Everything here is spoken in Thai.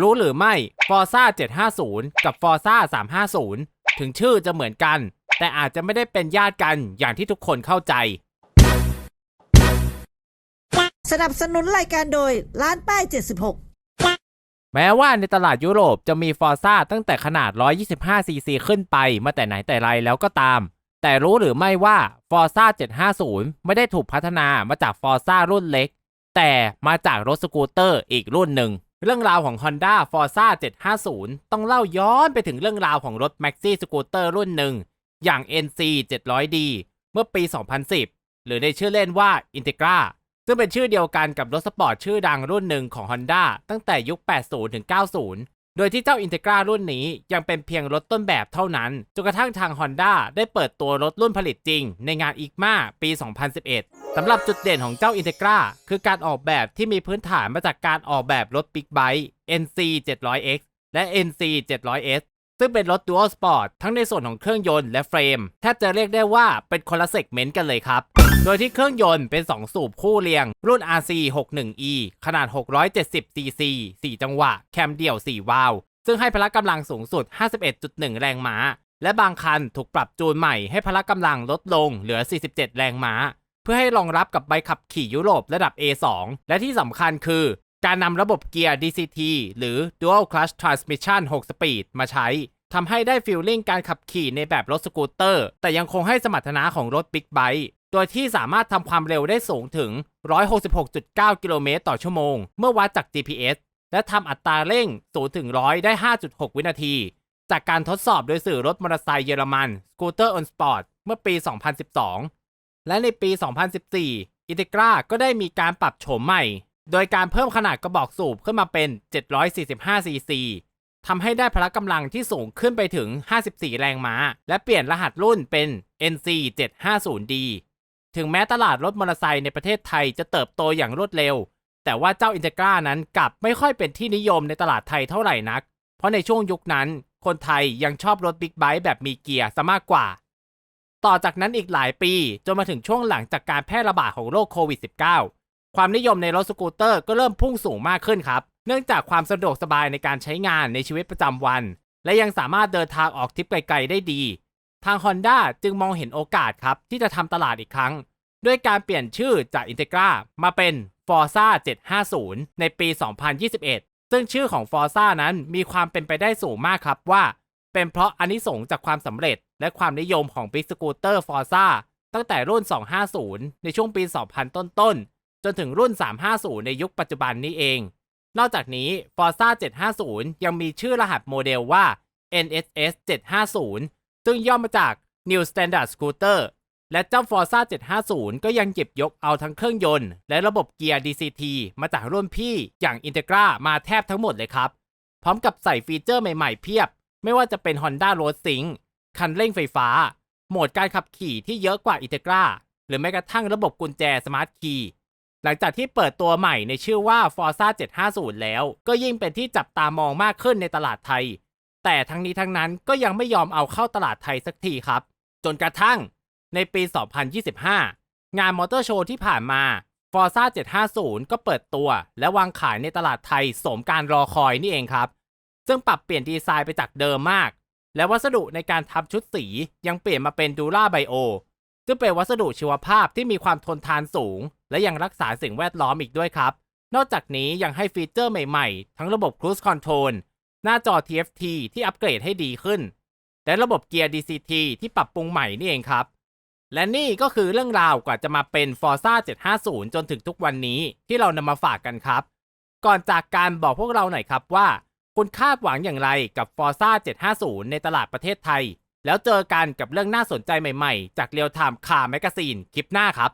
รู้หรือไม่ Forza 750 กับ Forza 350 ถึงชื่อจะเหมือนกัน แต่อาจจะไม่ได้เป็นญาติกันอย่างที่ทุกคนเข้าใจ สนับสนุนรายการโดยร้านป้าย 76 แม้ว่าในตลาดยุโรปจะมี Forza ตั้งแต่ขนาด 125cc ขึ้นไปมาแต่ไหนแต่ไรแล้วก็ตาม แต่รู้หรือไม่ว่า Forza 750 ไม่ได้ถูกพัฒนามาจาก Forza รุ่นเล็ก แต่มาจากรถสกูตเตอร์อีกรุ่นหนึ่ง เรื่องราวของ Honda Forza 750 ต้องเล่าย้อนไปถึงเรื่องราวของรถ Maxi สกูตเตอร์รุ่นหนึ่ง อย่าง NC 700D เมื่อปี 2010 หรือในชื่อเล่นว่า Integra ซึ่งเป็นชื่อเดียวกันกับรถสปอร์ตชื่อดังรุ่นหนึ่งของ Honda ตั้งแต่ยุค 80 ถึง 90 โดยที่เจ้า Integra รุ่นนี้ยังเป็นเพียงรถต้นแบบเท่านั้น จนกระทั่งทาง Honda ได้เปิดตัวรถรุ่นผลิตจริง ในงาน ICMA ปี 2011 สำหรับจุดเด่นของเจ้า Integra คือการออกแบบที่มีพื้นฐานมาจากการออกแบบรถบิ๊กไบค์ NC 700X และ NC 700S ซึ่งเป็นรถ Dual Sport ทั้งในส่วนของเครื่องยนต์และเฟรม แทบจะเรียกได้ว่าเป็นคนละเซกเมนต์กันเลยครับ โดยที่เครื่องยนต์เป็น 2 สูบคู่เรียง รุ่น RC61E ขนาด 670cc 4 จังหวะ แคมเดี่ยว 4 วาล์วซึ่งให้พละกำลังสูงสุด 51.1 แรงม้า และบางคันถูกปรับจูนใหม่ให้พละกำลังลดลงเหลือ 47 แรงม้า เพื่อให้รองรับกับใบขับขี่ยุโรประดับ A2 และที่สำคัญคือ การนำระบบเกียร์ DCT หรือ Dual Clutch Transmission 6สปีดมาใช้ ทำให้ได้ฟีลลิ่งการขับขี่ในแบบรถสกูตเตอร์ แต่ยังคงให้สมรรถนะของรถบิ๊กไบค์โดยที่สามารถทำความเร็วได้สูงถึง 166.9 กิโลเมตรต่อชั่วโมง เมื่อวัดจาก GPS และทำอัตราเร่ง0ถึง100 ได้ 5.6 วินาที จากการทดสอบโดยสื่อรถมอเตอร์ไซค์เยอรมัน Scooter on Sport เมื่อปี 2012 และในปี 2014อิน t กราก็ได้มีการปรับโฉมใหม่ โดยการเพิ่มขนาดกระบอกสูบขึ้นมาเป็น 745cc ทำให้ได้พละกำลังที่สูงขึ้นไปถึง 54 แรงม้า และเปลี่ยนรหัสรุ่นเป็น NC 750D ถึงแม้ตลาดรถมอเตอร์ไซค์ในประเทศไทยจะเติบโตอย่างรวดเร็ว แต่ว่าเจ้าอิน t กรานั้นกลับไม่ค่อยเป็นที่นิยมในตลาดไทยเท่าไหร่นัก เพราะในช่วงยุคนั้น คนไทยยังชอบรถบิ๊กไบค์แบบมีเกียร์ซะมากกว่า ต่อจากนั้นอีกหลายปีจนมาถึงช่วงหลังจากการแพร่ระบาดของโรคโควิด -19 ความนิยมในรถสกูตเตอร์ก็เริ่มพุ่งสูงมากขึ้นครับ เนื่องจากความสะดวกสบายในการใช้งานในชีวิตประจำวัน และยังสามารถเดินทางออกทริปไกลๆได้ดี ทาง Honda จึงมองเห็นโอกาสครับที่จะทำตลาดอีกครั้ง ด้วยการเปลี่ยนชื่อจาก Integra มาเป็น Forza 750 ในปี 2021 ซึ่งชื่อของ Forza นั้นมีความเป็นไปได้สูงมากครับว่า เป็นเพราะอานิสงส์จากความสำเร็จ และความนิยมของ Big Scooter Forza ตั้งแต่รุ่น 250 ในช่วงปี 2000 ต้นๆ จนถึงรุ่น 350 ในยุคปัจจุบันนี้เอง นอกจากนี้ Forza 750 ยังมีชื่อรหัสโมเดลว่า NSS 750 ซึ่งย่อมาจาก New Standard Scooter และเจ้า Forza 750 ก็ยังหยิบยกเอาทั้งเครื่องยนต์ และระบบเกียร์ DCT มาจากรุ่นพี่อย่าง Integra มาแทบทั้งหมดเลยครับ พร้อมกับใส่ฟีเจอร์ใหม่ๆเพียบ ไม่ว่าจะเป็น Honda Road Sync คันเร่งไฟฟ้า โหมดการขับขี่ที่เยอะกว่า Integra หรือแม้กระทั่งระบบกุญแจ Smart Key หลังจากที่เปิดตัวใหม่ในชื่อว่า Forza 750 แล้ว ก็ยิ่งเป็นที่จับตามองมากขึ้นในตลาดไทย แต่ทั้งนี้ทั้งนั้นก็ยังไม่ยอมเอาเข้าตลาดไทยสักทีครับ จนกระทั่งในปี 2025 งานมอเตอร์โชว์ที่ผ่านมา Forza 750 ก็เปิดตัว และวางขายในตลาดไทยสมการรอคอยนี่เองครับ ซึ่งปรับเปลี่ยนดีไซน์ไปจากเดิมมาก และวัสดุในการทำชุดสียังเปลี่ยนมาเป็นดูราไบโอซึ่งเป็นวัสดุชีวภาพที่มีความทนทานสูง และยังรักษาสิ่งแวดล้อมอีกด้วยครับ นอกจากนี้ยังให้ฟีเจอร์ใหม่ๆ ทั้งระบบ Cruise Control หน้าจอ TFT ที่อัปเกรดให้ดีขึ้น และระบบเกียร์ DCT ที่ปรับปรุงใหม่นี่เองครับ และนี่ก็คือเรื่องราวกว่าจะมาเป็น Forza 750 จนถึงทุกวันนี้ที่เรานำมาฝากกันครับ ก่อนจากการบอกพวกเราหน่อยครับว่า คุณคาดหวังอย่างไรกับ Forza 750 ในตลาดประเทศไทย แล้วเจอกันกับเรื่องน่าสนใจใหม่ๆ จากเรียวไทม์คาร์แมกซีนคลิปหน้าครับ